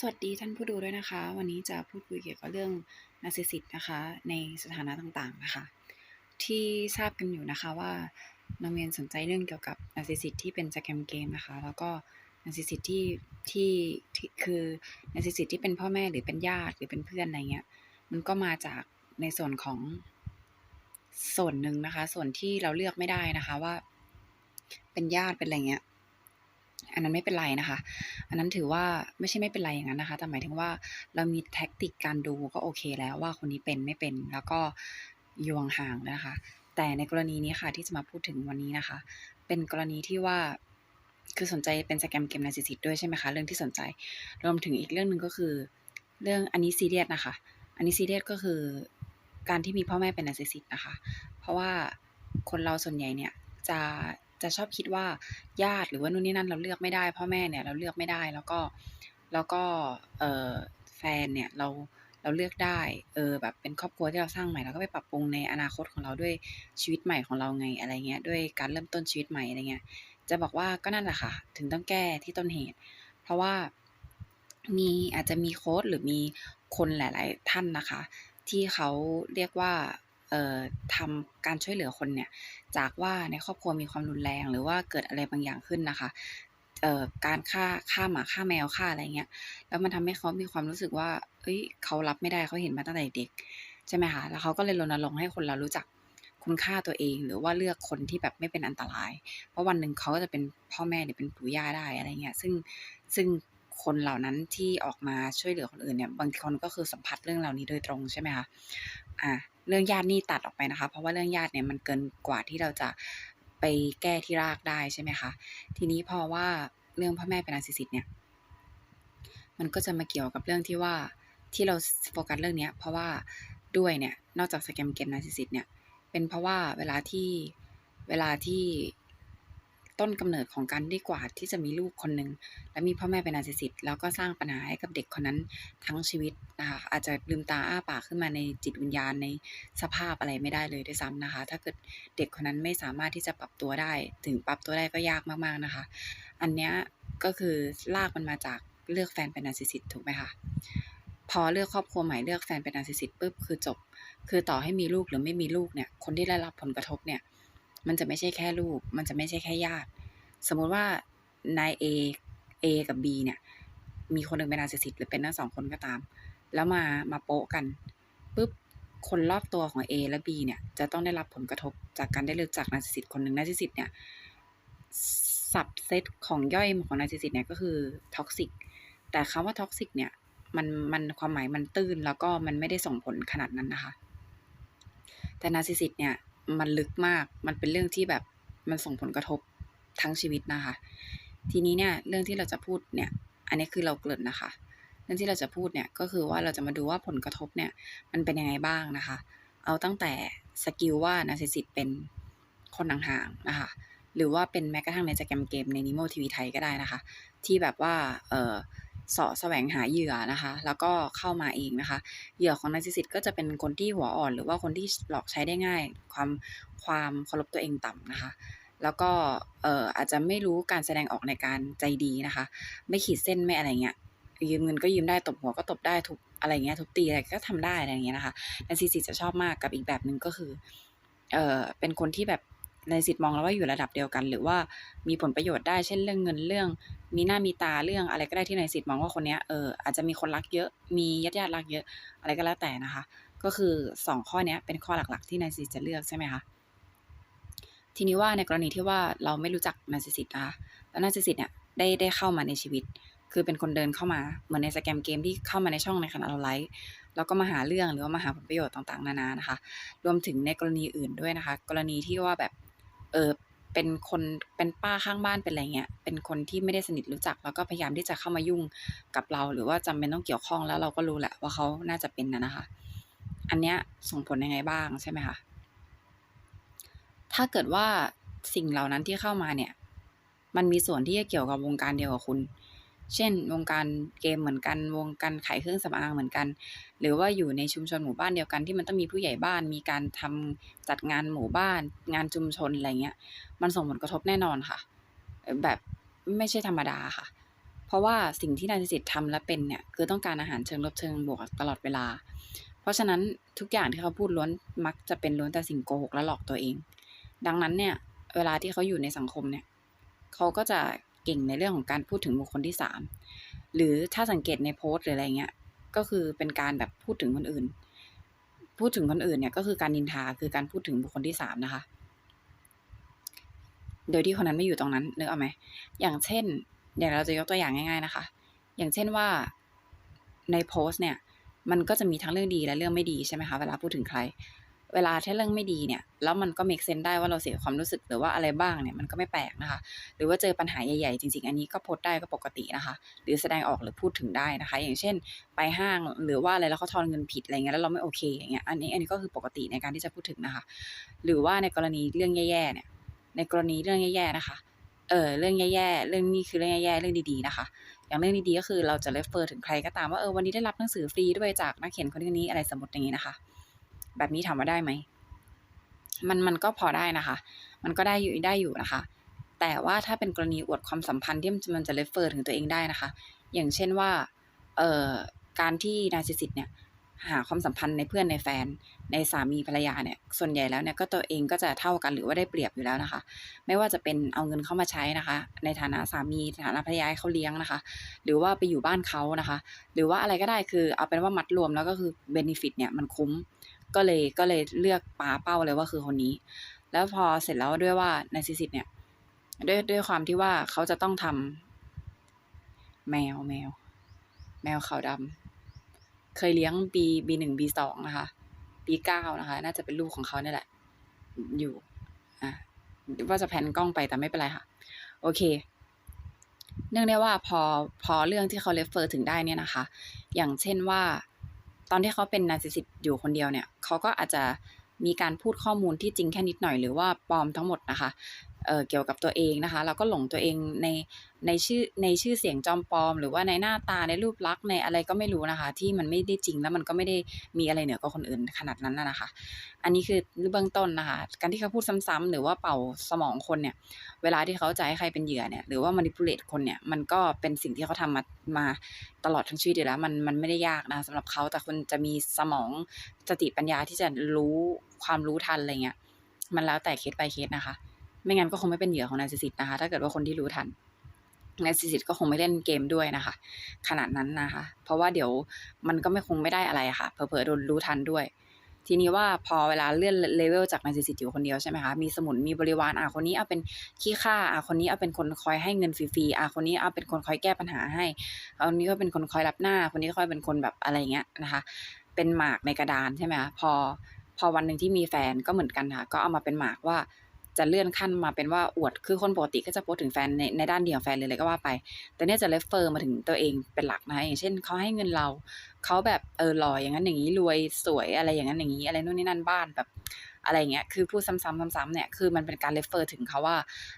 สวัสดีท่านผู้ดูด้วยนะคะ วันนี้จะพูดคุยเกี่ยวกับเรื่องนาซิสซิสนะคะ ในสถานะต่างๆนะคะ ที่ทราบกันอยู่นะคะว่าน้องเมียนสนใจเรื่องเกี่ยวกับนาซิสซิสที่เป็นสแกมเกมนะคะ แล้วก็นาซิสซิสที่ที่ที่คือนาซิสซิสที่เป็นพ่อแม่หรือเป็นญาติหรือเป็นเพื่อนอะไรเงี้ยมันก็มาจากในส่วนของส่วนหนึ่งนะคะ ส่วนที่เราเลือกไม่ได้นะคะว่า เป็นญาติเป็นอะไรเงี้ย อันนั้นไม่เป็นไรนะคะ อันนั้นถือว่าไม่ใช่ไม่เป็นไรอย่างนั้นนะคะ แต่หมายถึงว่าเรามีแท็กติกการดูก็โอเคแล้วว่าคนนี้เป็นไม่เป็น แล้วก็ยู่ห่างนะคะ แต่ในกรณีนี้ค่ะที่จะมาพูดถึงวันนี้นะคะ เป็นกรณีที่ว่าคือสนใจเป็นสแกมเกมนาร์ซิสซิสด้วยใช่ไหมคะเรื่องที่สนใจ รวมถึงอีกเรื่องหนึ่งก็คือ เรื่องอันนี้ซีเรียสนะคะ อันนี้ซีเรียสก็คือการที่มีพ่อแม่เป็นนาร์ซิสซิสนะคะ เพราะว่าคนเราส่วนใหญ่เนี่ยจะ จะชอบคิดว่าญาติหรือว่านู่นนี่นั่นเราเลือกไม่ได้ พ่อแม่เนี่ยเราเลือกไม่ได้แล้วก็แล้วก็เออแฟนเนี่ยเราเราเลือกได้เออแบบเป็นครอบครัวที่เราสร้างใหม่เราก็ไปปรับปรุงในอนาคตของเราด้วยชีวิตใหม่ของเราไงอะไรเงี้ยด้วยการเริ่มต้นชีวิตใหม่อะไรเงี้ยจะบอกว่าก็นั่นแหละค่ะ ถึงต้องแก้ที่ต้นเหตุ เพราะว่ามีอาจจะมีโค้ดหรือมีคนหลาย ๆ ท่านนะคะ ที่เขาเรียกว่า ทำการช่วยเหลือคนเนี่ยจากว่าในครอบครัวมีความรุนแรงหรือว่าเกิดอะไรบางอย่างขึ้นนะคะการฆ่าฆ่าหมาฆ่าแมวฆ่าอะไรเงี้ยแล้วมันทำให้เขามีความรู้สึกว่าเฮ้ยเขารับไม่ได้เขาเห็นมาตั้งแต่เด็กใช่ไหมคะแล้วเขาก็เลยรณรงค์ให้คนเรารู้จักคุณค่าตัวเอง หรือว่าเลือกคนที่แบบไม่เป็นอันตราย เพราะวันหนึ่งเขาก็จะเป็นพ่อแม่หรือเป็นปู่ย่าได้อะไรเงี้ยซึ่งซึ่งคนเหล่านั้นที่ออกมาช่วยเหลือคนอื่นเนี่ยบางคนก็คือสัมผัสเรื่องเหล่านี้โดยตรงใช่ไหมคะอะ เรื่องญาตินี่ตัดออกไปนะคะ เพราะว่าเรื่องญาติเนี่ยมันเกินกว่าที่เราจะไปแก้ที่รากได้ใช่ไหมคะ ทีนี้พอว่าเรื่องพ่อแม่เป็นนาซิสิตเนี่ย มันก็จะมาเกี่ยวกับเรื่องที่ว่าที่เราโฟกัสเรื่องเนี้ยเพราะว่าด้วยเนี่ยนอกจากสแกมเกมนาซิสิตเนี่ยเป็นเพราะว่าเวลาที่เวลาที่ ต้นกำเนิดของการที่กว่าที่จะมีลูกคนหนึ่งแล้วมีพ่อแม่เป็นนาซิสซิสแล้วก็สร้างปัญหาให้กับเด็กคนนั้นทั้งชีวิตนะคะอาจจะลืมตาอ้าปากขึ้นมาในจิตวิญญาณในสภาพอะไรไม่ได้เลยด้วยซ้ำนะคะ ถ้าเกิดเด็กคนนั้นไม่สามารถที่จะปรับตัวได้ ถึงปรับตัวได้ก็ยากมากๆนะคะ อันเนี้ยก็คือลากมันมาจากเลือกแฟนเป็นนาซิสซิสถูกไหมคะพอเลือกครอบครัวใหม่เลือกแฟนเป็นนาซิสซิสปุ๊บคือจบ คือต่อให้มีลูกหรือไม่มีลูกเนี่ยคนที่ได้รับผลกระทบเนี่ย มันจะไม่ใช่แค่ลูก มันจะไม่ใช่แค่ญาติ สมมุติว่านาย A A กับ B เนี่ย มีคนหนึ่งเป็นนาร์ซิสซิสหรือเป็นทั้งสองคนก็ตาม แล้วมามาโปะกันปุ๊บคนรอบตัวของ A และ B เนี่ย จะต้องได้รับผลกระทบจากการได้เลือกจากนาร์ซิสซิสคนหนึ่งนาร์ซิสซิสเนี่ยสับเซตของย่อยของนาร์ซิสซิสเนี่ยก็คือท็อกซิกแต่คำว่าท็อกซิกเนี่ยมันมันความหมายมันตื้นแล้วก็มันไม่ได้ส่งผลขนาดนั้นนะคะ แต่นาร์ซิสซิสเนี่ย มันลึกมาก มันเป็นเรื่องที่แบบมันส่งผลกระทบทั้งชีวิตนะคะ ทีนี้เนี่ยเรื่องที่เราจะพูดเนี่ย อันนี้คือเราเกริ่นนะคะ เรื่องที่เราจะพูดเนี่ยก็คือว่าเราจะมาดูว่าผลกระทบเนี่ยมันเป็นยังไงบ้างนะคะ เอาตั้งแต่สกิลว่านาซิสซิสเป็นคนห่างๆนะคะ หรือว่าเป็นแม้กระทั่งในสแกมเกมในนิโมทีวีไทยก็ได้นะคะ ที่แบบว่า เออ สาะแสวงหาเหยื่อนะคะ แล้วก็เข้ามาเองนะคะ เหยื่อของนาร์ซิสซิสก็จะเป็นคนที่หัวอ่อน หรือว่าคนที่หลอกใช้ได้ง่าย ความความเคารพตัวเองต่ำนะคะ แล้วก็เอ่ออาจจะไม่รู้การแสดงออกในการใจดีนะคะ ไม่ขีดเส้นไม่อะไรเงี้ยยืมเงินก็ยืมได้ตบหัวก็ตบได้ทุบอะไรเงี้ยทุบตีอะไรก็ทำได้อะไรเงี้ยนะคะนาร์ซิสซิสจะชอบมากกับอีกแบบหนึ่งก็คือเอ่อเป็นคนที่แบบ นาร์ซิสซิสมองแล้วว่าอยู่ระดับเดียวกัน หรือว่ามีผลประโยชน์ได้เช่นเรื่องเงินเรื่อง มีหน้ามีตาเรื่องอะไรก็ได้ที่นาร์ซิสซิสมองว่าคนเนี้ยเอออาจจะมีคนรักเยอะมีญาติญาติรักเยอะอะไรก็แล้วแต่นะคะ ก็คือสองข้อเนี้ยเป็นข้อหลักๆ ที่นาร์ซิสซิสจะเลือกใช่ไหมคะทีนี้ว่าในกรณีที่ว่าเราไม่รู้จักนาร์ซิสซิสนะคะแล้วนาร์ซิสซิสเนี่ยได้ได้เข้ามาในชีวิต คือเป็นคนเดินเข้ามาเหมือนในสแกมเกมที่เข้ามาในช่องในขณะเราไลฟ์แล้วก็มาหาเรื่องหรือว่ามาหาผลประโยชน์ต่างๆ นานานะคะ รวมถึงในกรณีอื่นด้วยนะคะ กรณีที่ว่าแบบ เออเป็นคนเป็นป้าข้างบ้านเป็นอะไรเงี้ย เป็นคนที่ไม่ได้สนิทรู้จัก แล้วก็พยายามที่จะเข้ามายุ่งกับเรา หรือว่าจำเป็นต้องเกี่ยวข้องแล้วเราก็รู้แหละว่าเขาน่าจะเป็นนะนะคะ อันเนี้ยส่งผลยังไงบ้างใช่ไหมคะถ้าเกิดว่าสิ่งเหล่านั้นที่เข้ามาเนี่ย มันมีส่วนที่จะเกี่ยวกับวงการเดียวกับคุณ เช่น วงการเกมเหมือนกัน วงการขายเครื่องสำอางเหมือนกัน หรือว่าอยู่ในชุมชนหมู่บ้านเดียวกันที่มันต้องมีผู้ใหญ่บ้าน มีการทำจัดงานหมู่บ้าน งานชุมชนอะไรเงี้ย มันส่งผลกระทบแน่นอนค่ะ แบบไม่ใช่ธรรมดาค่ะ เพราะว่าสิ่งที่นาร์ซิสซิสทำและเป็นเนี่ยคือต้องการอาหารเชิงลบเชิงบวกตลอดเวลา เพราะฉะนั้นทุกอย่างที่เขาพูดล้วนมักจะเป็นล้วนแต่สิ่งโกหกและหลอกตัวเอง ดังนั้นเนี่ย เวลาที่เขาอยู่ในสังคมเนี่ย เขาก็จะ เก่งในเรื่องของการพูดถึงบุคคลที่สามหรือถ้าสังเกตในโพสต์หรืออะไรเงี้ย ก็คือเป็นการแบบพูดถึงคนอื่น พูดถึงคนอื่นเนี่ยก็คือการนินทาคือการพูดถึงบุคคลที่สามนะคะ โดยที่คนนั้นไม่อยู่ตรงนั้นนึกออกไหมอย่างเช่น เดี๋ยวเราจะยกตัวอย่างง่าย ๆนะคะ อย่างเช่นว่าในโพสต์เนี่ย มันก็จะมีทั้งเรื่องดีและเรื่องไม่ดีใช่ไหมคะเวลาพูดถึงใคร เวลาถ้าเรื่องไม่ดีเนี่ย แล้วมันก็ make sense ได้ว่าเราเสียความรู้สึกหรือว่าอะไรบ้างเนี่ยมันก็ไม่แปลกนะคะ หรือว่าเจอปัญหาใหญ่ๆ จริง ๆ อันนี้ก็โพสได้ก็ปกตินะคะ หรือแสดงออกหรือพูดถึงได้นะคะ อย่างเช่น ไปห้างหรือว่าอะไรแล้วเขาทอนเงินผิดอะไรเงี้ยแล้วเราไม่โอเคอย่างเงี้ยอันนี้อันนี้ก็คือปกติในการที่จะพูดถึงนะคะ หรือว่าในกรณีเรื่องแย่ๆเนี่ย ในกรณีเรื่องแย่ๆนะคะเออเรื่องแย่ๆ เรื่องนี้คือเรื่องแย่ๆ เรื่องดีๆ นะคะ อย่างเรื่องดีๆ ก็คือเราจะเรฟเฟอร์ถึงใครก็ตามว่าเออวันนี้ได้รับหนังสือฟรีด้วยจากนักเขียนคนนี้อะไรสมมติอย่างนี้นะคะ แบบนี้ถามว่าได้ไหมมันมันก็พอได้นะคะ มันก็ได้อยู่ได้อยู่นะคะ แต่ว่าถ้าเป็นกรณีอวดความสัมพันธ์ที่มันจะเลฟเฟอร์ถึงตัวเองได้นะคะ อย่างเช่นว่าเอ่อการที่นาร์ซิสซิสเนี่ย หาความสัมพันธ์ในเพื่อนในแฟน ในสามีภรรยาเนี่ย ส่วนใหญ่แล้วเนี่ยก็ตัวเองก็จะเท่ากันหรือว่าได้เปรียบอยู่แล้วนะคะ ไม่ว่าจะเป็นเอาเงินเข้ามาใช้นะคะ ในฐานะสามีฐานะภรรยาเขาเลี้ยงนะคะ หรือว่าไปอยู่บ้านเขานะคะ หรือว่าอะไรก็ได้คือเอาเป็นว่ามัดรวมแล้วก็คือเบนฟิตเนี่ยมันคุ้ม ก็เลยก็เลยเลือกปาเป้าเลยว่าคือคนนี้ แล้วพอเสร็จแล้วด้วยว่านาซิสิตเนี่ยด้วยด้วยความที่ว่าเขาจะต้องทำแมวแมว แมวขาวดำ เคยเลี้ยงปีปีหนึ่งปีสองนะคะปีเก้านะคะ น่าจะเป็นลูกของเขาเนี่ยแหละ อยู่อะว่าจะแพนกล้องไปแต่ไม่เป็นไรค่ะ โอเค เนื่องได้ว่าพอพอเรื่องที่เขาเรฟเฟอร์ถึงได้เนี่ยนะคะ อย่างเช่นว่า ตอนที่เขาเป็นนาซิสซิสอยู่คนเดียวเนี่ยเขาก็อาจจะมีการพูดข้อมูลที่จริงแค่นิดหน่อยหรือว่าปลอมทั้งหมดนะคะเเกี่ยวกับตัวเองนะคะ เราก็หลงตัวเองในในชื่อในชื่อเสียงจอมปลอม หรือว่าในหน้าตาในรูปลักษณ์ในอะไรก็ไม่รู้นะคะ ที่มันไม่ได้จริงแล้วมันก็ไม่ได้มีอะไรเหนือกว่าคนอื่นขนาดนั้นนะคะ อันนี้คือเบื้องต้นนะคะ การที่เขาพูดซ้ำๆหรือว่าเป่าสมองคนเนี่ย เวลาที่เขาจะให้ใครเป็นเหยื่อเนี่ยหรือว่า manipulate คนเนี่ยมันก็เป็นสิ่งที่เขาทำมามาตลอดทั้งชีวิตอยู่แล้วมันมันไม่ได้ยากนะสำหรับเขาแต่คนจะมีสมองสติปัญญาที่จะรู้ความรู้ทันอะไรเงี้ยมันแล้วแต่เคสไปเคสนะคะ ไม่งั้นก็คงไม่เป็นเหยื่อของนาร์ซิสซิสนะคะ ถ้าเกิดว่าคนที่รู้ทันนาร์ซิสซิสก็คงไม่เล่นเกมด้วยนะคะ ขนาดนั้นนะคะ เพราะว่าเดี๋ยวมันก็ไม่คงไม่ได้อะไรค่ะเผลอๆโดนรู้ทันด้วย ทีนี้ว่าพอเวลาเลื่อนเลเวลจากนาร์ซิสซิสอยู่คนเดียวใช่ไหมคะมีสมุนมีบริวารอะคนนี้เอาเป็นขี้ข้าอะคนนี้เอาเป็นคนคอยให้เงินฟรีๆอะคนนี้เอาเป็นคนคอยแก้ปัญหาให้คนนี้ก็เป็นคนคอยรับหน้า คนนี้คอยเป็นคนแบบอะไรเงี้ยนะคะ เป็นหมากในกระดานใช่ไหมคะพอพอวันหนึ่งที่มีแฟนก็เหมือนกันค่ะ ก็เอามาเป็นหมากว่า จะเลื่อนขั้นมาเป็นว่าอวด คือคนปกติก็จะโพสถึงแฟนในในด้านเดียวแฟนเลยเลยก็ว่าไป แต่เนี่ยจะเลฟเฟอร์มาถึงตัวเองเป็นหลักนะอย่างเช่นเขาให้เงินเราเขาแบบเออหล่ออย่างนั้นอย่างนี้รวยสวยอะไรอย่างนั้นอย่างนี้ อะไรนู่นนี่นั่นบ้านแบบอะไรเงี้ย คือพูดซ้ำๆซ้ำๆเนี่ย คือมันเป็นการเลฟเฟอร์ถึงเขาว่า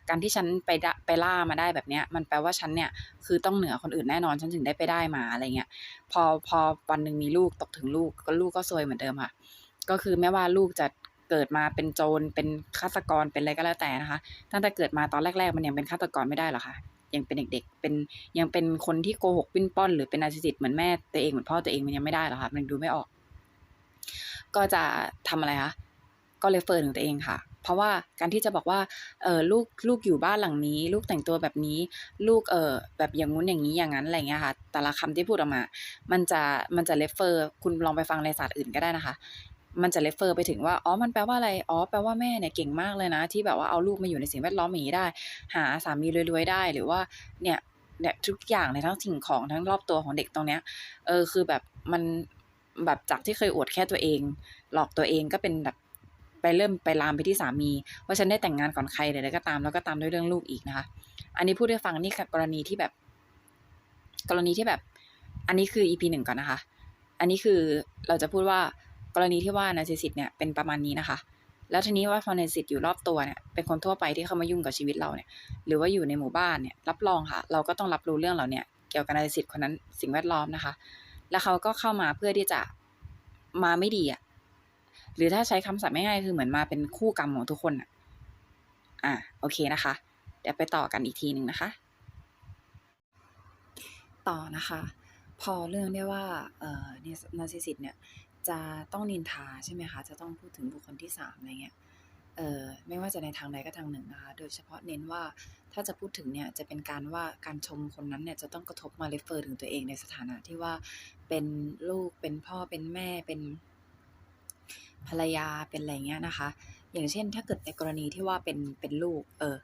การที่ฉันไปไปล่ามาได้แบบเนี้ย มันแปลว่าฉันเนี่ย คือต้องเหนือคนอื่นแน่นอน ฉันถึงได้ไปได้มาอะไรเงี้ย พอพอวันหนึ่งมีลูกตกถึงลูกก็ลูกก็ซวยเหมือนเดิมค่ะ ก็คือแม้ว่าลูกจะ เกิดมาเป็นโจรเป็นฆาตกรเป็นอะไรก็แล้วแต่นะคะ ตั้งแต่เกิดมาตอนแรก ๆ มันยังเป็นฆาตกรไม่ได้หรอคะยังเป็นเด็กๆ เป็นยังเป็นคนที่โกหกปิ้นป้อน หรือเป็นนาร์ซิสซิสเหมือนแม่ตัวเองเหมือนพ่อตัวเองมันยังไม่ได้หรอคะมันดูไม่ออก ก็จะทำอะไรคะก็เลยเฟิร์ถึงตัวเองค่ะ เพราะว่าการที่จะบอกว่าเออลูกลูกอยู่บ้านหลังนี้ ลูกแต่งตัวแบบนี้ ลูกเออแบบอย่างงู้นอย่างนี้อย่างนั้นอะไรเงี้ยค่ะ แต่ละคำที่พูดออกมา มันจะมันจะเลฟเฟอร์ คุณลองไปฟังในศาสตร์อื่นก็ได้นะคะ มันจะเลฟเฟอร์ไปถึงว่า อ๋อ มันแปลว่าอะไร อ๋อ แปลว่าแม่เนี่ยเก่งมากเลยนะ ที่แบบว่าเอาลูกมาอยู่ในสิ่งแวดล้อมอย่างนี้ได้ หาสามีรวยๆได้ หรือว่า เนี่ย เนี่ยทุกอย่างในทั้งสิ่งของทั้งรอบตัวของเด็กตรงเนี้ย เออ คือแบบมันแบบจากที่เคยอวดแค่ตัวเอง หลอกตัวเองก็เป็นแบบไปเริ่มไปลามไปที่สามีว่าฉันได้แต่งงานก่อนใครเลยวก็ตามแล้วก็ตามด้วยเรื่องลูกอีกนะคะ อันนี้พูดให้ฟังนี่คกรณีที่แบบ กรณีที่แบบ อันนี้คือ EP หนึ่งก่อนนะคะ อันนี้คือเราจะพูดว่า กรณีที่ว่านาซิสซิสเนี่ยเป็นประมาณนี้นะคะ แล้วทีนี้ว่าพอนาซิสซิสอยู่รอบตัวเนี่ยเป็นคนทั่วไปที่เข้ามายุ่งกับชีวิตเราเนี่ยหรือว่าอยู่ในหมู่บ้านเนี่ยรับรองค่ะ เราก็ต้องรับรู้เรื่องเหล่านี้เกี่ยวกับนาซิสซิสคนนั้นสิ่งแวดล้อมนะคะ แล้วเขาก็เข้ามาเพื่อที่จะมาไม่ดีอะหรือถ้าใช้คำศัพท์ง่ายๆคือเหมือนมาเป็นคู่กรรมของทุกคนอะอะโอเคนะคะ เดี๋ยวไปต่อกันอีกทีหนึ่งนะคะ ต่อนะคะ พอเรื่องได้ว่าเอ่อเนี่ย narcissist เนี่ย จะต้องนินทาใช่ไหมคะ จะต้องพูดถึงบุคคลที่3อะไรเงี้ย เอ่อไม่ว่าจะในทางใดก็ทางหนึ่งนะคะ โดยเฉพาะเน้นว่าถ้าจะพูดถึงเนี่ยจะเป็นการว่าการชมคนนั้นเนี่ยจะต้องกระทบมา refer ถึงตัวเองในสถานะที่ว่าเป็นลูกเป็นพ่อเป็นแม่เป็นภรรยาเป็นอะไรเงี้ยนะคะ อย่างเช่น ถ้าเกิดในกรณีที่ว่าเป็นเป็นลูก เออ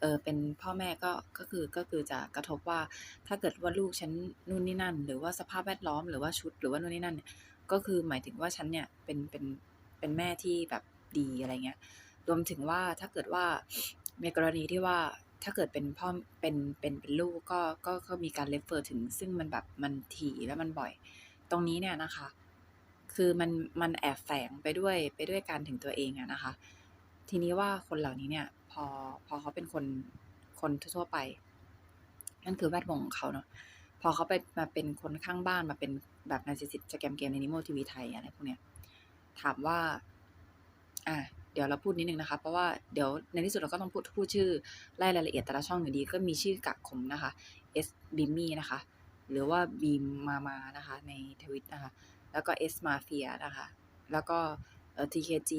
เออเป็นพ่อแม่ก็ก็คือก็คือจะกระทบว่าถ้าเกิดว่าลูกฉันนู่นนี่นั่น หรือว่าสภาพแวดล้อมหรือว่าชุดหรือว่านู่นนี่นั่นเนี่ย ก็คือหมายถึงว่าฉันเนี่ยเป็นเป็นเป็นแม่ที่แบบดีอะไรเงี้ย รวมถึงว่าถ้าเกิดว่าในกรณีที่ว่าถ้าเกิดเป็นพ่อเป็นเป็นเป็นลูกก็ก็ก็มีการ refer ถึง ซึ่งมันแบบมันถี่และมันบ่อย ตรงนี้เนี่ยนะคะ คือมันมันแอบแฝงไปด้วยไปด้วยการถึงตัวเองอะนะคะ ทีนี้ว่าคนเหล่านี้เนี่ย พอพอเขาเป็นคนคนทั่วไปนั่นคือแวดวงของเขาเนาะพอเขาไปมาเป็นคนข้างบ้านมาเป็น แบบ narcissist สแกมเกมใน Nimo TV ไทยอะไรพวกเนี้ยถามว่า อ่าเดี๋ยวเราพูดนิดนึงนะคะ เพราะว่าเดี๋ยวในที่สุดเราก็ต้องพูดพูดชื่อไล่รายละเอียดแต่ละช่องอยู่ดีก็มีชื่อกะขมนะคะ S Bimmy นะคะ หรือว่า Beam Mama นะคะ ในทวิตนะคะ แล้วก็ S Mafia นะคะ แล้วก็เอ่อ TKG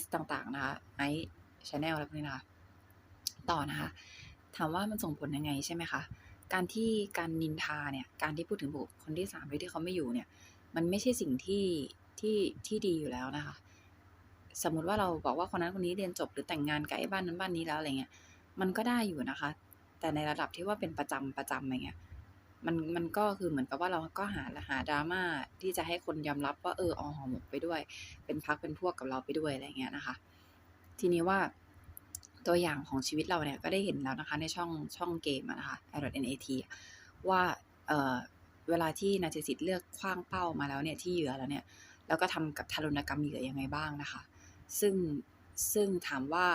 S ต่างๆนะคะ Ice Channel อะไรพวกนี้นะคะ ต่อนะคะ ถามว่ามันส่งผลยังไงใช่ไหมคะ การที่การนินทาเนี่ย การที่พูดถึงบุคคลที่3โดยที่เขาไม่อยู่เนี่ย มันไม่ใช่สิ่งที่ที่ที่ดีอยู่แล้วนะคะ สมมุติว่าเราบอกว่าคนนั้นคนนี้เรียนจบหรือแต่งงานกับไอ้บ้านนั้นบ้านนี้แล้วอะไรเงี้ย มันก็ได้อยู่นะคะ แต่ในระดับที่ว่าเป็นประจำประจำอย่างเงี้ย มันมันก็คือเหมือนกับว่าเราก็หาหา drama ที่จะให้คนยอมรับว่าเออเอหอหมกไปด้วย เป็นพรรคเป็นพวกกับเราไปด้วยอะไรเงี้ยนะคะ ทีนี้ว่า ตัวอย่างของชีวิตเราเนี่ยก็ได้เห็นแล้วนะคะในช่องช่องเกมอะนะคะ i.NAT ว่าเออเวลาที่ narcissist เลือกขว้างเป้ามาแล้วเนี่ยที่เหยื่อแล้วเนี่ยแล้วก็ทำกับทารุณกรรมเหยื่อยังไงบ้างนะคะ ซึ่งซึ่งถามว่า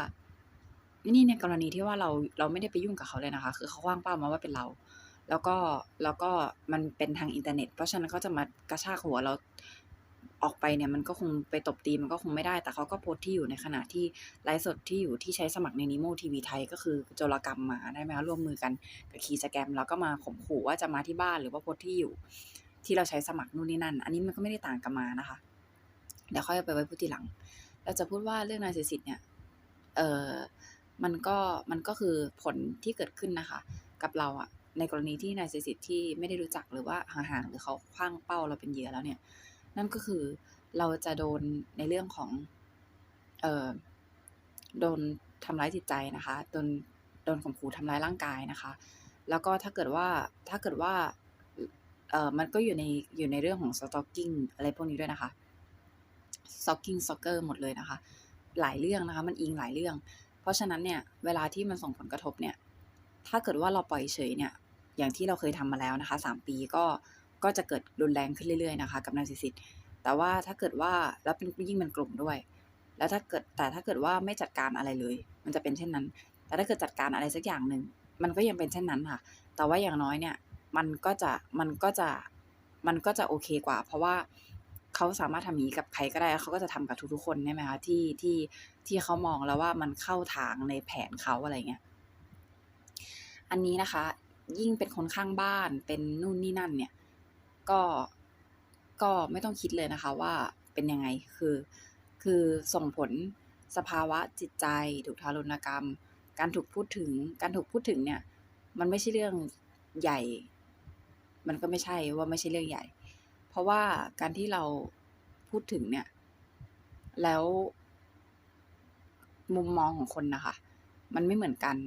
นี่ในกรณีที่ว่าเราเราไม่ได้ไปยุ่งกับเขาเลยนะคะ คือเขาขว้างเป้ามาว่าเป็นเรา แล้วก็แล้วก็มันเป็นทางอินเทอร์เน็ต เพราะฉะนั้นเขาจะมากระชากหัวเรา ออกไปเนี่ยมันก็คงไปตบตีมันก็คงไม่ได้ แต่เขาก็โพสต์ที่อยู่ในขณะที่ไลฟ์สดที่อยู่ที่ใช้สมัครใน Nimo TV ไทยก็คือโจรกรรมมาได้ไหมคะร่วมมือกันกับ Keyscam แล้วก็มาข่มขู่ว่าจะมาที่บ้านหรือว่าโพสต์ที่อยู่ ที่เราใช้สมัครนู่นนี่นั่น อันนี้มันก็ไม่ได้ต่างกันมานะคะเดี๋ยวค่อยไปไว้พูดทีหลัง เราจะพูดว่าเรื่อง narcissist เนี่ยเออมันก็มันก็คือผลที่เกิดขึ้นนะคะ กับเราอะในกรณีที่ narcissist ที่ไม่ได้รู้จักหรือว่าห่างๆหรือเขาขว้างเป้าเราเป็นเหยื่อแล้วเนี่ย นั่นก็คือเราจะโดนในเรื่องของ เอ่อโดนทำร้ายจิตใจนะคะ โดนโดนข่มขู่ทำร้ายร่างกายนะคะ แล้วก็ถ้าเกิดว่าถ้าเกิดว่า เอ่อมันก็อยู่ในอยู่ในเรื่องของ stalking อะไรพวกนี้ด้วยนะคะ stalking stalker หมดเลยนะคะ หลายเรื่องนะคะ มันอิงหลายเรื่อง เพราะฉะนั้นเนี่ย เวลาที่มันส่งผลกระทบเนี่ย ถ้าเกิดว่าเราปล่อยเฉยเนี่ย อย่างที่เราเคยทำมาแล้วนะคะ3ปีก็ ก็จะเกิดรุนแรงขึ้นเรื่อยๆนะคะกับ narcissist แต่ว่าถ้าเกิดว่าแล้วเป็นยิ่งเป็นกลุ่มด้วย แล้วถ้าเกิดแต่ถ้าเกิดว่าไม่จัดการอะไรเลย มันจะเป็นเช่นนั้น แต่ถ้าเกิดจัดการอะไรสักอย่างหนึ่งมันก็ยังเป็นเช่นนั้นค่ะ แต่ว่าอย่างน้อยเนี่ยมันก็จะมันก็จะมันก็จะโอเคกว่า เพราะว่าเขาสามารถทำอย่างงี้กับใครก็ได้เขาก็จะทำกับทุกๆคนใช่ไหมคะที่ที่ที่เขามองแล้วว่ามันเข้าทางในแผนเขาอะไรเงี้ยอันนี้นะคะ ยิ่งเป็นคนข้างบ้านเป็นนู่นนี่นั่นเนี่ย ก็ก็ไม่ต้องคิดเลยนะคะว่าเป็นยังไงคือ คือส่งผลสภาวะจิตใจ ถูกทารุณกรรม การถูกพูดถึง การถูกพูดถึงเนี่ย มันไม่ใช่เรื่องใหญ่ มันก็ไม่ใช่ว่าไม่ใช่เรื่องใหญ่ เพราะว่าการที่เราพูดถึงเนี่ย แล้วมุมมองของคนนะคะ มันไม่เหมือนกัน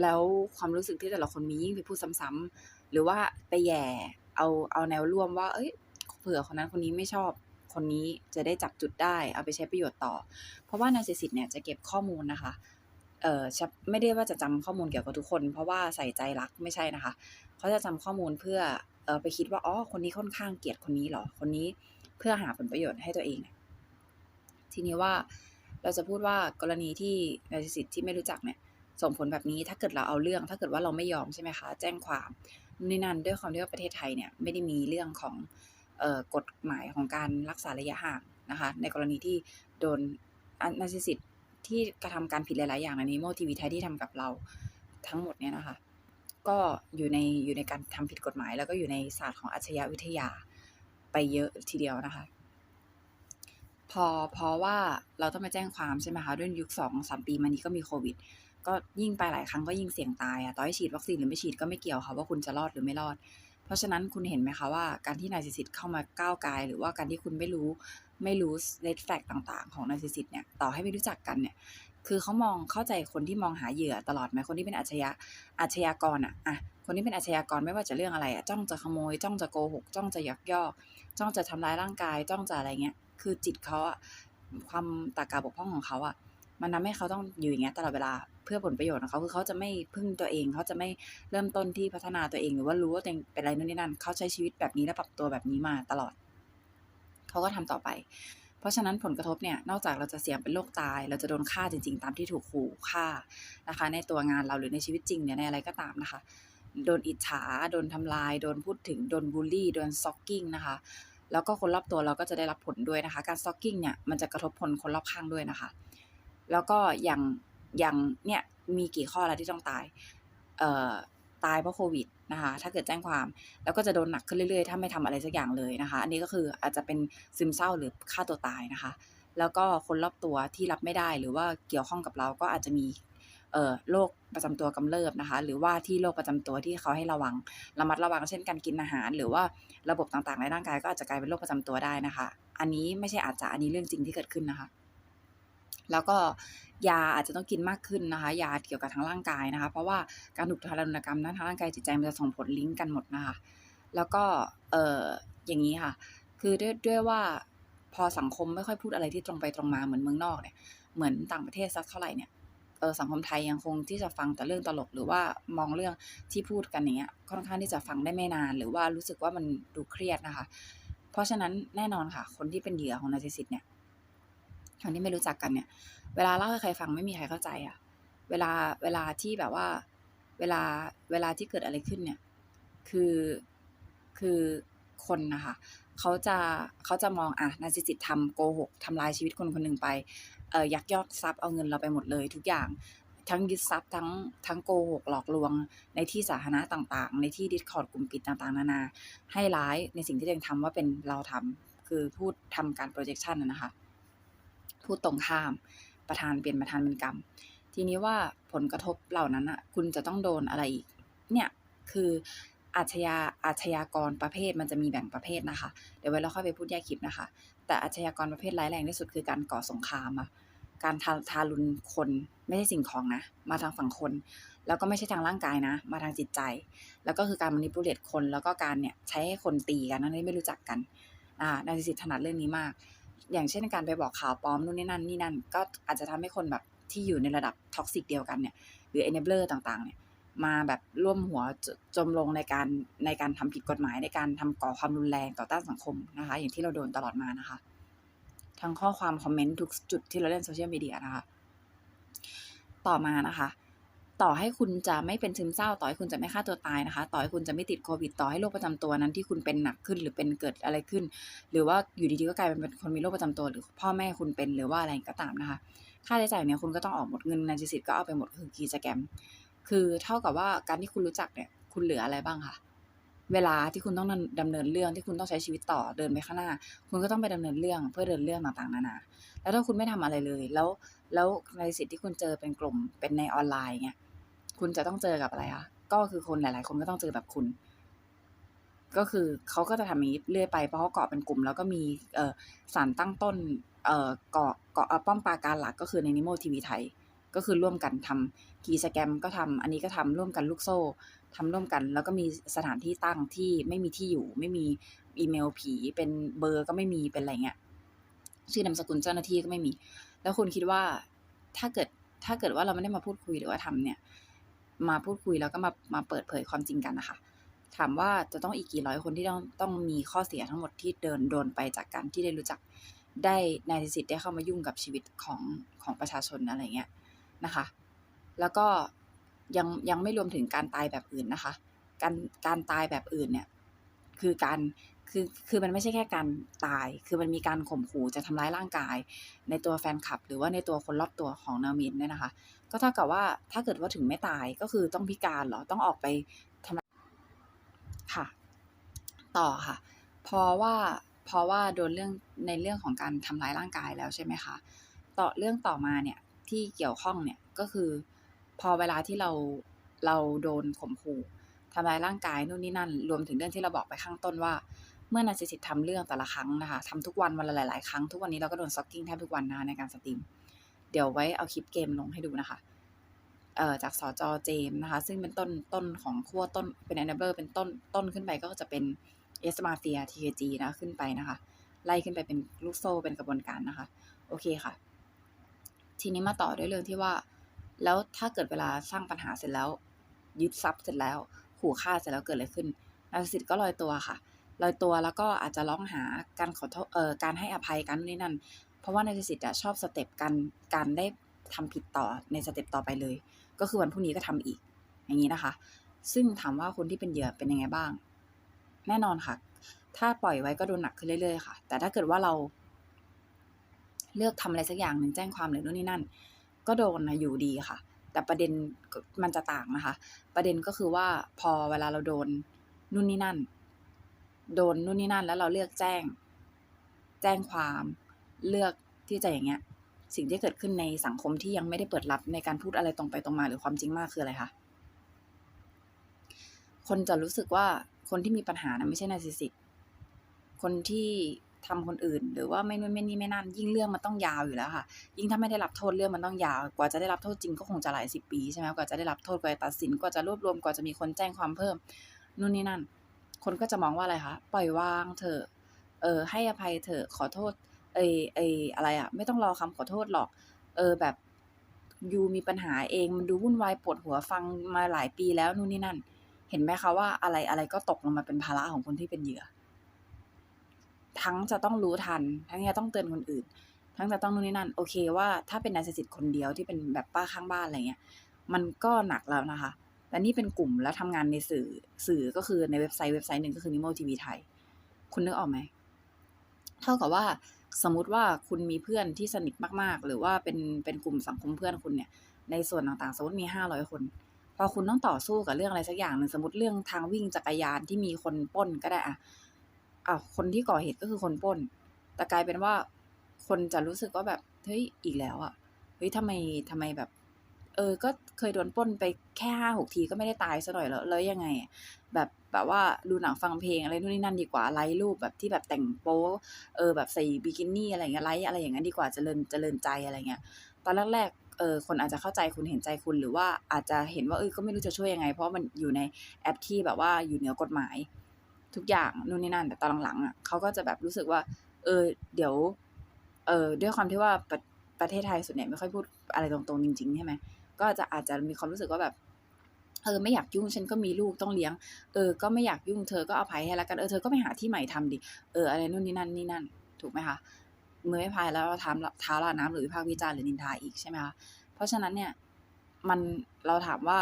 แล้วความรู้สึกที่แต่ละคนมียิ่งไปพูดซ้ำๆหรือว่าไปแย่ เอาเอาแนวร่วมว่าเฮ้ยเผื่อคนนั้นคนนี้ไม่ชอบคนนี้จะได้จับจุดได้ เอาไปใช้ประโยชน์ต่อ เพราะว่า narcissist เนี่ยจะเก็บข้อมูลนะคะเอ่อไม่ได้ว่าจะจำข้อมูลเกี่ยวกับทุกคน เพราะว่าใส่ใจรักไม่ใช่นะคะ เขาจะจำข้อมูลเพื่อเอ่อไปคิดว่าอ๋อคนนี้ค่อนข้างเกลียดคนนี้หรอคนนี้เพื่อหาผลประโยชน์ให้ตัวเอง ทีนี้ว่าเราจะพูดว่ากรณีที่ narcissist ที่ไม่รู้จักเนี่ยส่งผลแบบนี้ถ้าเกิดเราเอาเรื่อง ถ้าเกิดว่าเราไม่ยอมใช่ไหมคะ แจ้งความ นู่นนี่นั่นด้วยความที่ว่าประเทศไทยเนี่ยไม่ได้มีเรื่องของออกฎหมายของการรักษาระยะห่างนะคะ ในกรณีที่โดนอัน narcissist ที่กระทำการผิดหลาย ๆ อย่างใน Nimo TV ไทยที่ทำกับเราทั้งหมดเนี่ยนะคะ ก็อยู่ในอยู่ในการทำผิดกฎหมาย แล้วก็อยู่ในศาสตร์ของอาชญาวิทยาไปเยอะทีเดียวนะคะ พอเพราะว่าเราต้องมาแจ้งความใช่ไหมคะด้วยยุคสองสามปีมานี้ก็มีโควิด ก็ยิ่งไปหลายครั้งก็ยิ่งเสี่ยงตายอะต่อให้ฉีดวัคซีนหรือไม่ฉีดก็ไม่เกี่ยวค่ะว่าคุณจะรอดหรือไม่รอด เพราะฉะนั้นคุณเห็นไหมคะว่าการที่นายสิทธิ์เข้ามาก้าวไกายหรือว่าการที่คุณไม่รู้ไม่รู้ red flag ต่าง ๆ ของนายสิทธิ์เนี่ยต่อให้ไม่รู้จักกันเนี่ยคือเขามองเข้าใจคนที่มองหาเหยื่อตลอดไหมคนที่เป็นอาชญาอาชญากรอะอะคนที่เป็นอาชญากรไม่ว่าจะเรื่องอะไรอะจ้องจะขโมย จ้องจะโกหก จ้องจะยักยอก จ้องจะทำร้ายร่างกาย จ้องจะอะไรเงี้ย คือจิตเขาอะความตากาบกพร่องของเขาอะ มันทำให้เขาต้องอยู่อย่างเงี้ยตลอดเวลาเพื่อผลประโยชน์ของเขาคือเขาจะไม่พึ่งตัวเอง เขาจะไม่เริ่มต้นที่พัฒนาตัวเอง หรือว่ารู้ว่าตัวเองเป็นอะไรนู่นนี่นั่น เขาใช้ชีวิตแบบนี้และปรับตัวแบบนี้มาตลอด เขาก็ทำต่อไป เพราะฉะนั้นผลกระทบเนี่ยนอกจากเราจะเสี่ยงเป็นโรคตาย เราจะโดนฆ่าจริง ๆ ตามที่ถูกขู่ฆ่านะคะ ในตัวงานเราหรือในชีวิตจริงเนี่ยในอะไรก็ตามนะคะ โดนอิจฉาโดนทำลาย โดนพูดถึงโดนบูลลี่โดนซ็อกกิ้งนะคะแล้วก็คนรอบตัวเราก็จะได้รับผลด้วยนะคะ การซ็อกกิ้งเนี่ยมันจะกระทบผลคนรอบข้างด้วยนะคะ แล้วก็อย่างอย่างเนี่ยมีกี่ข้อแล้วที่ต้องตาย เอ่อตายเพราะโควิดนะคะถ้าเกิดแจ้งความ แล้วก็จะโดนหนักขึ้นเรื่อยๆ ถ้าไม่ทำอะไรสักอย่างเลยนะคะ อันนี้ก็คืออาจจะเป็นซึมเศร้าหรือฆ่าตัวตายนะคะ แล้วก็คนรอบตัวที่รับไม่ได้หรือว่าเกี่ยวข้องกับเราก็อาจจะมีเอ่อโรคประจำตัวกำเริบนะคะ หรือว่าที่โรคประจำตัวที่เขาให้ระวังระมัดระวังเช่นการกินอาหาร หรือว่าระบบต่างๆในร่างกายก็อาจจะกลายเป็นโรคประจำตัวได้นะคะ อันนี้ไม่ใช่อาจจะอันนี้เรื่องจริงที่เกิดขึ้นนะคะ แล้วก็ยาอาจจะต้องกินมากขึ้นนะคะ ยาเกี่ยวกับทางร่างกายนะคะ เพราะว่าการถูกทารุณกรรมนั้นทางร่างกายจิตใจมันจะส่งผลลิงก์กันหมดนะคะ แล้วก็เอออย่างนี้ค่ะ คือด้วยด้วยว่าพอสังคมไม่ค่อยพูดอะไรที่ตรงไปตรงมาเหมือนเมืองนอกเนี่ย เหมือนต่างประเทศสักเท่าไหร่เนี่ยเออสังคมไทยยังคงที่จะฟังแต่เรื่องตลกหรือว่ามองเรื่องที่พูดกันอย่างเงี้ยค่อนข้างที่จะฟังได้ไม่นาน หรือว่ารู้สึกว่ามันดูเครียดนะคะ เพราะฉะนั้นแน่นอนค่ะ คนที่เป็นเหยื่อของนาร์ซิสซิสเนี่ย คนที่ไม่รู้จักกันเนี่ย เวลาเล่าให้ใครฟังไม่มีใครเข้าใจอะเวลาเวลาที่แบบว่า เวลาเวลาที่เกิดอะไรขึ้นเนี่ย คือคือคนนะคะเขาจะเขาจะมองอะนาร์ซิสซิสทำโกหกทำลายชีวิตคนคนหนึ่งไปเอ่อยักยอกทรัพย์เอาเงินเราไปหมดเลยทุกอย่างทั้งยึดทรัพย์ทั้งทั้งโกหกหลอกลวง ในที่สาธารณะต่างๆ ในที่ดิสคอร์ดกลุ่มปิดต่างๆ นานา ให้ร้ายในสิ่งที่ตัวเองทำว่าเป็นเราทำคือพูดทำการ projection นนะคะ พูดตรงข้าม ประธานเปลี่ยนประธานเป็นกรรม ทีนี้ว่าผลกระทบเหล่านั้นอะคุณจะต้องโดนอะไรอีก เนี่ยคืออาชญาอาชญากรประเภทมันจะมีแบ่งประเภทนะคะ เดี๋ยวไว้เราค่อยไปพูดแยกคลิปนะคะ แต่อาชญากรประเภทร้ายแรงที่สุดคือการก่อสงครามอะการทาทารุณคนไม่ใช่สิ่งของนะ มาทางฝั่งคน แล้วก็ไม่ใช่ทางร่างกายนะ มาทางจิตใจ แล้วก็คือการมานิปุเลตคน แล้วก็การเนี่ยใช้ให้คนตีกันนั่นไม่รู้จักกันอ่านายสิทธิ์ถนัดเรื่องนี้มาก อย่างเช่นการไปบอกข่าวปลอมนู่นนี่นั่นนี่นั่น ก็อาจจะทำให้คนแบบที่อยู่ในระดับท็อกซิกเดียวกันเนี่ย หรือ enabler ต่างๆ เนี่ย มาแบบร่วมหัวจจมลงในการในการทำผิดกฎหมายในการทำก่อความรุนแรงต่อต้านสังคมนะคะ อย่างที่เราโดนตลอดมานะคะ ทั้งข้อความคอมเมนต์ทุกจุดที่เราเล่นโซเชียลมีเดียนะคะ ต่อมานะคะ ต่อให้คุณจะไม่เป็นซึมเศร้า ต่อให้คุณจะไม่ฆ่าตัวตายนะคะ ต่อให้คุณจะไม่ติดโควิด ต่อให้โรคประจำตัวนั้นที่คุณเป็นหนักขึ้นหรือเป็นเกิดอะไรขึ้น หรือว่าอยู่ดีๆก็กลายเป็นคนมีโรคประจำตัว หรือพ่อแม่คุณเป็นหรือว่าอะไรก็ตามนะคะ ค่าใช้จ่ายเนี่ยคุณก็ต้องออกหมดเงินนาจิสิตก็เอาไปหมดคือกีสแกรม คือเท่ากับว่าการที่คุณรู้จักเนี่ยคุณเหลืออะไรบ้างคะเวลาที่คุณต้องดำเนินเรื่องที่คุณต้องใช้ชีวิตต่อเดินไปข้างหน้า คุณก็ต้องไปดำเนินเรื่องเพื่อเดินเรื่องต่างๆนานา แล้วถ้าคุณไม่ทำอะไรเลย แล้วแล้วในสิทธิ์ที่คุณเจอเป็นกลุ่มเป็นในออนไลน์เงี้ย คุณจะต้องเจอกับอะไรคะก็คือคนหลาย ๆ คนก็ต้องเจอแบบคุณ ก็คือเขาก็จะทำานี้เรื่อยไปเพราะเขาเกาะเป็นกลุ่ม แล้วก็มีเอสารตั้งต้นเเกาะเกาะป้อมปราการหลักก็คือในนิโมทีวีไทย ก็คือร่วมกันทำกีสแกมก็ทำอันนี้ก็ทำร่วมกันลูกโซ่ทำร่วมกัน แล้วก็มีสถานที่ตั้งที่ไม่มีที่อยู่ ไม่มีอีเมลผีเป็นเบอร์ก็ไม่มีเป็นอะไรเงี้ยชื่อนามสกุลเจ้าหน้าที่ก็ไม่มี แล้วคุณคิดว่าถ้าเกิดถ้าเกิดว่าเราไม่ได้มาพูดคุยหรือว่าทำเนี่ย มาพูดคุยแล้วก็มามาเปิดเผยความจริงกันนะคะ ถามว่าจะต้องอีกกี่ร้อยคนที่ต้องต้องมีข้อเสียทั้งหมดที่เดินโดนไปจากการที่ได้รู้จักได้นายสิทธิ์ได้เข้ามายุ่งกับชีวิตของของประชาชนอะไรเงี้ยนะคะ แล้วก็ยังยังไม่รวมถึงการตายแบบอื่นนะคะ การการตายแบบอื่นเนี่ยคือการ คือคือมันไม่ใช่แค่การตาย คือมันมีการข่มขู่จะทำร้ายร่างกาย ในตัวแฟนคลับ หรือว่าในตัวคนรอบตัวของนามินเนี่ยนะคะ ก็เท่ากับว่าถ้าเกิดว่าถึงไม่ตายก็คือต้องพิการเหรอต้องออกไปทำค่ะ ต่อค่ะ เพราะว่าเพราะว่าโดนเรื่องในเรื่องของการทำร้ายร่างกายแล้วใช่ไหมคะต่อเรื่องต่อมาเนี่ยที่เกี่ยวข้องเนี่ยก็คือ พอเวลาที่เราเราโดนข่มขู่ทำร้ายร่างกายนู่นนี่นั่น รวมถึงเรื่องที่เราบอกไปข้างต้นว่า เมื่อนาซิสิตทำเรื่องแต่ละครั้งนะคะทำทุกวันวันละหลายๆครั้งทุกวันนี้เราก็โดนซ็อกกิ้งแทบทุกวันนะคะในการสตรีม เดี๋ยวไว้เอาคลิปเกมลงให้ดูนะคะเอ่อจากสจเจมนะคะ ซึ่งเป็นต้นต้นของขั้วต้นเป็น enabler เป็นต้นต้นขึ้นไปก็จะเป็น S Mafia TKG นะขึ้นไปนะคะ ไล่ขึ้นไปเป็นลูกโซ่เป็นกระบวนการนะคะ โอเคค่ะ ทีนี้มาต่อด้วยเรื่องที่ว่า แล้วถ้าเกิดเวลาสร้างปัญหาเสร็จแล้ว ยึดทรัพย์เสร็จแล้วขู่ฆ่าเสร็จแล้วเกิดอะไรขึ้นนาซิสก็ลอยตัวค่ะ ลอยตัวแล้วก็อาจจะร้องหาการขอโทษเอ่อการให้อภัยกันนู่นนี่นั่น เพราะว่านาซิสิตอะชอบสเต็ปการการได้ทำผิดต่อในสเต็ปต่อไปเลย ก็คือวันพรุ่งนี้ก็ทำอีก อย่างนี้นะคะ ซึ่งถามว่าคนที่เป็นเหยื่อเป็นยังไงบ้าง แน่นอนค่ะ ถ้าปล่อยไว้ก็โดนหนักขึ้นเรื่อยๆค่ะ แต่ถ้าเกิดว่าเราเลือกทำอะไรสักอย่างหนึ่งแจ้งความหรือนู่นนี่นั่น ก็โดนนะอยู่ดีค่ะ แต่ประเด็นมันจะต่างนะคะ ประเด็นก็คือว่าพอเวลาเราโดนนู่นนี่นั่น โดนนู่นนี่นั่น แล้วเราเลือกแจ้ง แจ้งความเลือกที่จะอย่างเงี้ย สิ่งที่เกิดขึ้นในสังคมที่ยังไม่ได้เปิดรับในการพูดอะไรตรงไปตรงมาหรือความจริงมากคืออะไรคะคนจะรู้สึกว่าคนที่มีปัญหานะไม่ใช่นาซิสิกคนที่ทำคนอื่น หรือว่าไม่นู่นไม่นี่ไม่นั่น ยิ่งเรื่องมันต้องยาวอยู่แล้วค่ะ ยิ่งถ้าไม่ได้รับโทษเรื่องมันต้องยาว กว่าจะได้รับโทษจริงก็คงจะหลายสิบปีใช่ไหมกว่าจะได้รับโทษกว่าจะตัดสินกว่าจะรวบรวมกว่าจะมีคนแจ้งความเพิ่มนู่นนี่นั่น คนก็จะมองว่าอะไรคะ ปล่อยวางเถอะเออให้อภัยเถอะขอโทษเอไออะไรอะไม่ต้องรอคำขอโทษหรอก เออแบบยูมีปัญหาเองมันดูวุ่นวายปวดหัวฟังมาหลายปีแล้วนู่นนี่นั่น เห็นไหมคะว่าอะไรอะไรก็ตกลงมาเป็นภาระของคนที่เป็นเหยื่อ ทั้งจะต้องรู้ทัน ทั้งจะต้องเตือนคนอื่น ทั้งจะต้องนู่นนี่นั่น โอเคว่าถ้าเป็นนายสิทธิ์คนเดียวที่เป็นแบบป้าข้างบ้านอะไรเงี้ยมันก็หนักแล้วนะคะ แต่นี่เป็นกลุ่มแล้วทำงานในสื่อสื่อก็คือในเว็บไซต์เว็บไซต์หนึ่งก็คือนิโมทีวีไทย คุณนึกออกไหม เท่ากับว่าสมมุติว่าคุณมีเพื่อนที่สนิทมาก ๆ หรือว่าเป็นเป็นกลุ่มสังคมเพื่อนคุณเนี่ย ในส่วนต่างๆ สมมติมีห้าร้อยคน พอคุณต้องต่อสู้กับเรื่องอะไรสักอย่างหนึ่งสมมติเรื่องทางวิ่งจักรยานที่มีคนป้นก็ได้อะอ้าวคนที่ก่อเหตุก็คือคนป้น แต่กลายเป็นว่าคนจะรู้สึกว่าแบบเฮ้ยอีกแล้วอะเฮ้ยทำไมทำไมแบบ ออ ก็เคยโดนป้นไปแค่ห้าหกทีก็ไม่ได้ตายซะหน่อยแล้วแล้วยังไง แบบแบบว่าดูหนังฟังเพลงอะไรนู่นนี่นั่นดีกว่าไลฟ์รูปแบบที่แบบแต่งโป๊เออแบบใส่บิกินี่อะไรเงี้ยไลฟ์อะไรอย่างนั้นดีกว่าจเจริญเจริญใจอะไรเงี้ยตอนแรกเออคนอาจจะเข้าใจคุณเห็นใจคุณหรือว่าอาจจะเห็นว่าเออก็ไม่รู้จะช่วยยังไง เพราะมันอยู่ในแอปที่แบบว่าอยู่เหนือกฎหมาย ทุกอย่างนู่นนี่นั่น แต่ตอนหลังๆอะเขาก็จะแบบรู้สึกว่า เออ เดี๋ยว เออด้วยความที่ว่าประประเทศไทยส่วนใหญ่ไม่ค่อยพูดอะไรตรงๆจริงๆใช่ไหม ก็จะอาจจะมีความรู้สึกว่าแบบเออไม่อยากยุ่งฉันก็มีลูกต้องเลี้ยง เออ ก็ไม่อยากยุ่งเธอก็เอาภัยให้แล้วกันเออเธอก็ไปหาที่ใหม่ทำดิเอออะไรนู่นนี่นั่นนี่นั่น ถูกไหมคะมือไม่พายแล้วเราทำเท้าลาน้ำหรือวิพากษ์วิจารณ์หรือนินทาอีกใช่ไหมคะเพราะฉะนั้นเนี่ยมันเราถามว่า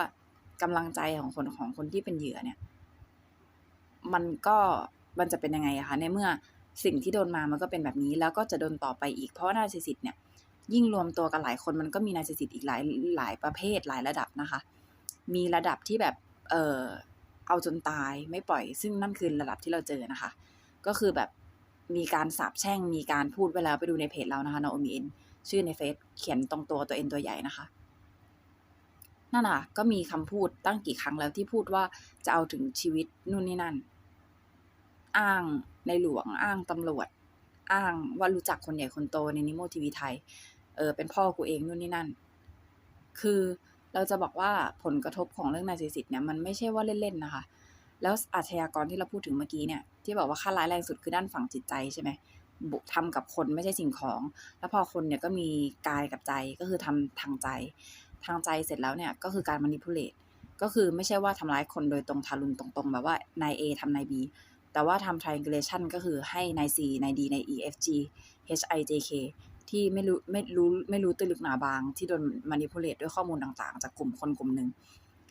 กำลังใจของคนของคนที่เป็นเหยื่อเนี่ย มันก็มันจะเป็นยังไงอะคะในเมื่อสิ่งที่โดนมามันก็เป็นแบบนี้ แล้วก็จะโดนต่อไปอีกเพราะว่านาซิสิตเนี่ย ยิ่งรวมตัวกันหลายคนมันก็มีนาซิสิตอีกหลายหลายประเภทหลายระดับนะคะ มีระดับที่แบบเออเอาจนตายไม่ปล่อย ซึ่งนั่นคือระดับที่เราเจอนะคะ ก็คือแบบมีการสาบแช่งมีการพูดเวลาไปดูในเพจเรานะคะนโอมีเอ็นชื่อในเฟซเขียนตรงตัวตัวเอ็นตัวใหญ่นะคะนั่นน่ะก็มีคำพูดตั้งกี่ครั้งแล้วที่พูดว่าจะเอาถึงชีวิตนู่นนี่นั่น อ้างในหลวงอ้างตำรวจ อ้างว่ารู้จักคนใหญ่คนโตในนิโมทีวีไทย เออเป็นพ่อกูเองนู่นนี่นั่น คือเราจะบอกว่าผลกระทบของเรื่องนาร์ซิสสิตเนี่ยมันไม่ใช่ว่าเล่นๆนะคะ แล้วอาชญากรที่เราพูดถึงเมื่อกี้เนี่ย ที่บอกว่าค่าร้ายแรงสุดคือด้านฝั่งจิตใจใช่ไหมบุกทำกับคนไม่ใช่สิ่งของ แล้วพอคนเนี่ยก็มีกายกับใจก็คือทำทางใจ ทางใจเสร็จแล้วเนี่ยก็คือการมานิพุเลตก็คือไม่ใช่ว่าทำร้ายคนโดยตรงทารุณตรงๆ แบบว่านาย A ทำนาย B แต่ว่าทำ triangulation ก็คือให้นาย C นาย D นาย E F G H I J K ที่ไม่รู้ไม่รู้ไม่รู้ตื้นลึกหนาบาง ที่โดนมานิพุเลตด้วยข้อมูลต่างๆ จากกลุ่มคนกลุ่มหนึ่ง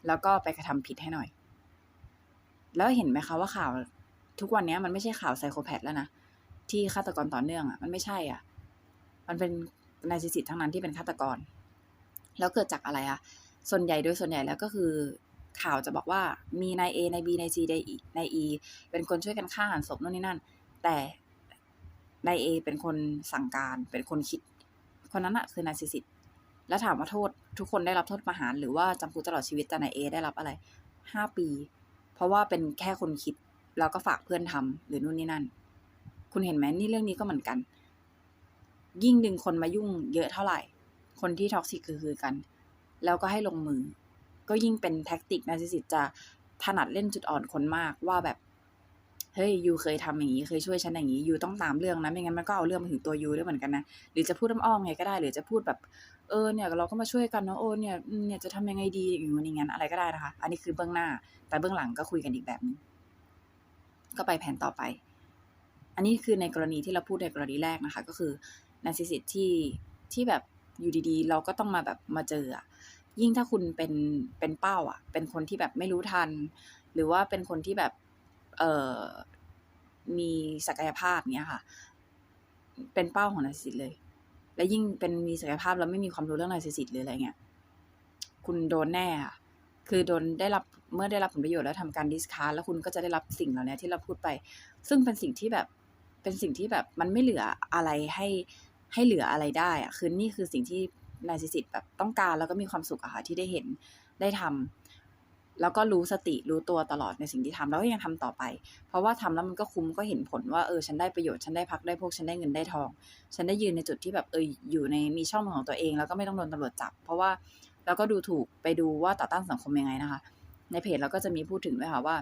แล้วก็ไปกระทำผิดให้หน่อย แล้วเห็นไหมคะว่าข่าวทุกวันนี้มันไม่ใช่ข่าวไซโคแพดแล้วนะที่ฆาตกรต่อเนื่องอะมันไม่ใช่อะ มันเป็นนายสิทธิ์ทั้งนั้นที่เป็นฆาตกร แล้วเกิดจากอะไรอะ ส่วนใหญ่โดยส่วนใหญ่แล้วก็คือ ข่าวจะบอกว่ามีนาย A นาย B นาย C นาย E นาย E เป็นคนช่วยกันฆ่าหันศพนู่นนี่นั่น แต่ นาย A เป็นคนสั่งการเป็นคนคิด คนนั้นอะคือนายสิทธิ์แล้วถามว่าโทษ ทุกคนได้รับโทษประหารหรือว่าจำคุกตลอดชีวิตแต่นาย A ได้รับอะไรห้าปี เพราะว่าเป็นแค่คนคิดแล้วก็ฝากเพื่อนทำหรือนู่นนี่นั่น คุณเห็นไหมนี่เรื่องนี้ก็เหมือนกัน ยิ่งดึงคนมายุ่งเยอะเท่าไหร่ คนที่ท็อกซิกคือคือกัน แล้วก็ให้ลงมือ ก็ยิ่งเป็นแท็กติกนาร์ซิสซิสจะถนัดเล่นจุดอ่อนคนมากว่าแบบ เฮ้ยยูเคยทำอย่างนี้เคยช่วยฉันอย่างนี้ยูต้องตามเรื่องนะไม่งั้นมันก็เอาเรื่องมาถึงตัวยูด้วยเหมือนกันนะหรือจะพูดอ้อมๆไงก็ได้ หรือจะพูดแบบเออเนี่ยเราก็มาช่วยกันเนาะโอ้เนี่ยเนี่ยจะทำยังไงดีอย่างนี้อย่างนั้นอะไรก็ได้นะคะ อันนี้คือเบื้องหน้า แต่เบื้องหลังก็คุยกันอีกแบบนึงก็ไปแผนต่อไป อันนี้คือในกรณีที่เราพูดในกรณีแรกนะคะ ก็คือนาซิสิตที่ที่แบบอยู่ดีๆ เราก็ต้องมาแบบมาเจอยิ่งถ้าคุณเป็นเป็นเป้าอะ เป็นคนที่แบบไม่รู้ทัน หรือว่าเป็นคนที่แบบ มีศักยภาพเนี้ยค่ะ เป็นเป้าของนาซิสิตเลย และยิ่งเป็นมีศักยภาพแล้วไม่มีความรู้เรื่องนาซิสิตหรืออะไรเงี้ย คุณโดนแน่ค่ะ คือโดนได้รับเมื่อได้รับผลประโยชน์แล้วทำการดิสคาร์แล้วคุณก็จะได้รับสิ่งเหล่านี้ที่เราพูดไป ซึ่งเป็นสิ่งที่แบบเป็นสิ่งที่แบบมันไม่เหลืออะไรให้ให้เหลืออะไรได้อะคือนี่คือสิ่งที่นายสิสิตแบบต้องการแล้วก็มีความสุขอะค่ะที่ได้เห็นได้ทำ แล้วก็รู้สติรู้ตัวตลอดในสิ่งที่ทำแล้วก็ยังทำต่อไป เพราะว่าทำแล้วมันก็คุ้มก็เห็นผลว่าเออฉันได้ประโยชน์ฉันได้พักได้พวกฉันได้เงินได้ทอง ฉันได้ยืนในจุดที่แบบเอออยู่ในมีช่องของตัวเอง แล้วก็ไม่ต้องโดนตำรวจจับ เพราะว่าเราก็ดูถูกไปดูว่าต่อต้านสังคมยังไงนะคะ ในเพจเราก็จะมีพูดถึงด้วยค่ะว่า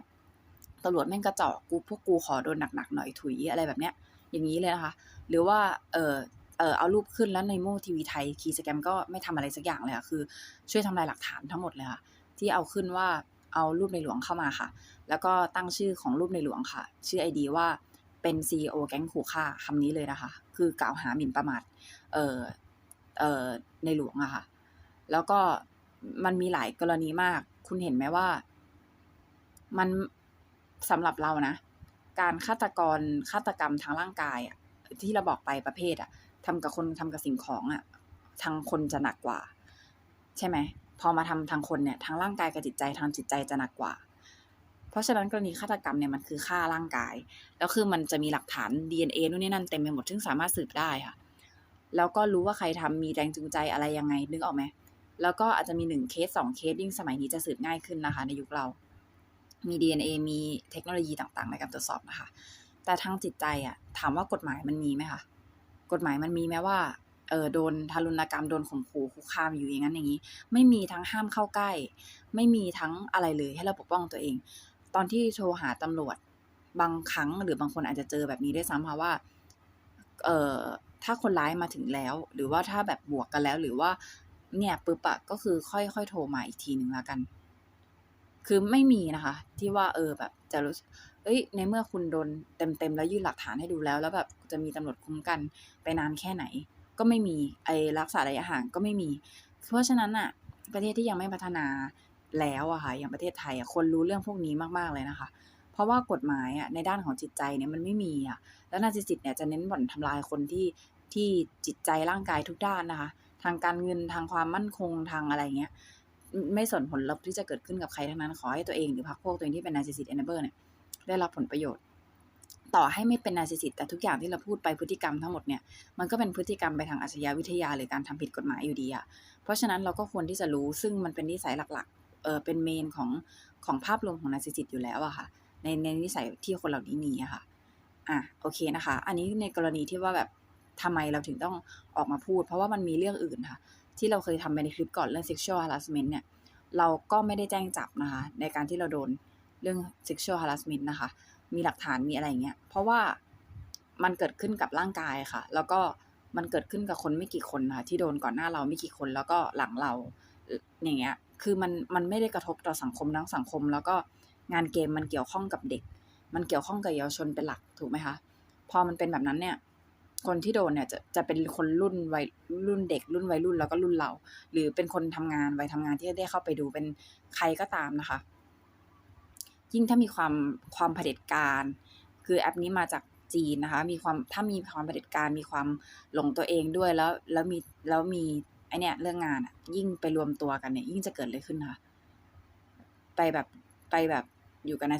ตำรวจแม่งกระจอกกูพวกกูขอโดนหนักๆหน่อยถุยอะไรแบบเนี้ย อย่างนี้เลยนะคะ หรือว่าเออเออเอารูปขึ้นแล้วในโมทีวีไทยคีสแกมก็ไม่ทำอะไรสักอย่างเลยค่ะคือ ช่วยทำลายหลักฐานทั้งหมดเลยค่ะ ที่เอาขึ้นว่าเอารูปในหลวงเข้ามาค่ะ แล้วก็ตั้งชื่อของรูปในหลวงค่ะ ชื่อไอดีว่าเป็น CEO แก๊งขู่ฆ่าคำนี้เลยนะคะ คือกล่าวหาหมิ่นประมาทเออเออในหลวงอะค่ะ แล้วก็มันมีหลายกรณีมาก คุณเห็นไหมว่ามันสำหรับเรานะ การฆาตกรฆาตกรรมทางร่างกายอะที่เราบอกไปประเภทอะทำกับคนทำกับสิ่งของอะทางคนจะหนักกว่า ใช่ไหม พอมาทำทางคนเนี่ยทางร่างกายกับจิตใจทางจิตใจจะหนักกว่า เพราะฉะนั้นกรณีฆาตกรรมเนี่ยมันคือฆ่าร่างกาย แล้วคือมันจะมีหลักฐาน DNA นู่นนี่นั่นเต็มไปหมดซึ่งสามารถสืบได้ค่ะ แล้วก็รู้ว่าใครทำมีแรงจูงใจอะไรยังไงนึกออกไหมแล้วก็อาจจะมีหนึ่งเคสสองเคสยิ่งสมัยนี้จะสืบง่ายขึ้นนะคะ ในยุคเรา มี DNA มีเทคโนโลยีต่างๆ ในการตรวจสอบนะคะ แต่ทางจิตใจอะถามว่ากฎหมายมันมีไหมคะกฎหมายมันมีไหมว่า เออโดนทารุณกรรมโดนข่มขู่คุกคามอยู่อย่างนั้นอย่างนี้ ไม่มีทั้งห้ามเข้าใกล้ ไม่มีทั้งอะไรเลยให้เราปกป้องตัวเอง ตอนที่โทรหาตำรวจบางครั้งหรือบางคนอาจจะเจอแบบนี้ได้วยซ้ำค่ะว่า เอ่อถ้าคนร้ายมาถึงแล้ว หรือว่าถ้าแบบบวกกันแล้ว หรือว่า เนี่ยปุ๊บอะก็คือค่อยๆโทรมาอีกทีหนึ่งแล้วกัน คือไม่มีนะคะ ที่ว่าเออแบบจะรู้เอ้ย ในเมื่อคุณโดนเต็มๆแล้วยื่นหลักฐานให้ดูแล้ว แล้วแบบจะมีตำรวจคุ้มกันไปนานแค่ไหน ก็ไม่มีไอ้รักษาระยะห่างก็ไม่มี เพราะฉะนั้นอะประเทศที่ยังไม่พัฒนาแล้วอะค่ะอย่างประเทศไทยอะคนรู้เรื่องพวกนี้มากๆเลยนะคะ เพราะว่ากฎหมายอะในด้านของจิตใจเนี่ยมันไม่มีอะแล้วนาซิสิตเนี่ยจะเน้นบ่อนทำลายคนที่ที่จิตใจร่างกายทุกด้านนะคะ ทางการเงินทางความมั่นคงทางอะไรเงี้ยไม่สนผลลัพธ์ที่จะเกิดขึ้นกับใครทั้งนั้นขอให้ตัวเองหรือพรรคพวกตัวเองที่เป็นนาซิสิตเอนเบอร์เนี่ยได้รับผลประโยชน์ ต่อให้ไม่เป็นนาซิสิตแต่ทุกอย่างที่เราพูดไปพฤติกรรมทั้งหมดเนี่ยมันก็เป็นพฤติกรรมไปทางอาชญาวิทยาหรือการทำผิดกฎหมายอยู่ดีอะเพราะฉะนั้นเราก็ควรที่จะรู้ซึ่งมันเป็นนิสัยหลักๆเออเป็นเมนของของภาพรวมของนาซิสิตอยู่แล้วอะค่ะ ในในนิสัยที่คนเหล่านี้มีอะค่ะอะโอเคนะคะ อันนี้ในกรณีที่ว่าแบบทำไมเราถึงต้องออกมาพูด เพราะว่ามันมีเรื่องอื่นค่ะ ที่เราเคยทำไปในคลิปก่อนเรื่อง sexual harassment เนี่ยเราก็ไม่ได้แจ้งจับนะคะ ในการที่เราโดนเรื่อง sexual harassment นะคะ มีหลักฐานมีอะไรอย่างเงี้ยเพราะว่ามันเกิดขึ้นกับร่างกายค่ะ แล้วก็มันเกิดขึ้นกับคนไม่กี่คนค่ะที่โดนก่อนหน้าเราไม่กี่คนแล้วก็หลังเราอย่างเงี้ย คือมันมันไม่ได้กระทบต่อสังคมทั้งสังคม แล้วก็งานเกมมันเกี่ยวข้องกับเด็ก มันเกี่ยวข้องกับเยาวชนเป็นหลักถูกไหมคะพอมันเป็นแบบนั้นเนี่ย คนที่โดนเนี่ยจะจะเป็นคนรุ่นวัยรุ่นเด็ก รุ่นวัยรุ่นแล้วก็รุ่นเรา หรือเป็นคนทำงานวัยทำงานที่ได้เข้าไปดูเป็นใครก็ตามนะคะ ยิ่งถ้ามีความความเผด็จการ คือแอปนี้มาจากจีนนะคะ มีความถ้ามีความเผด็จการมีความหลงตัวเองด้วยแล้วแล้วมีแล้วมีไอเนี้ยเรื่องงานยิ่งไปรวมตัวกันเนี่ยยิ่งจะเกิดอะไรขึ้นคะไปแบบไปแบบอยู่กันนะ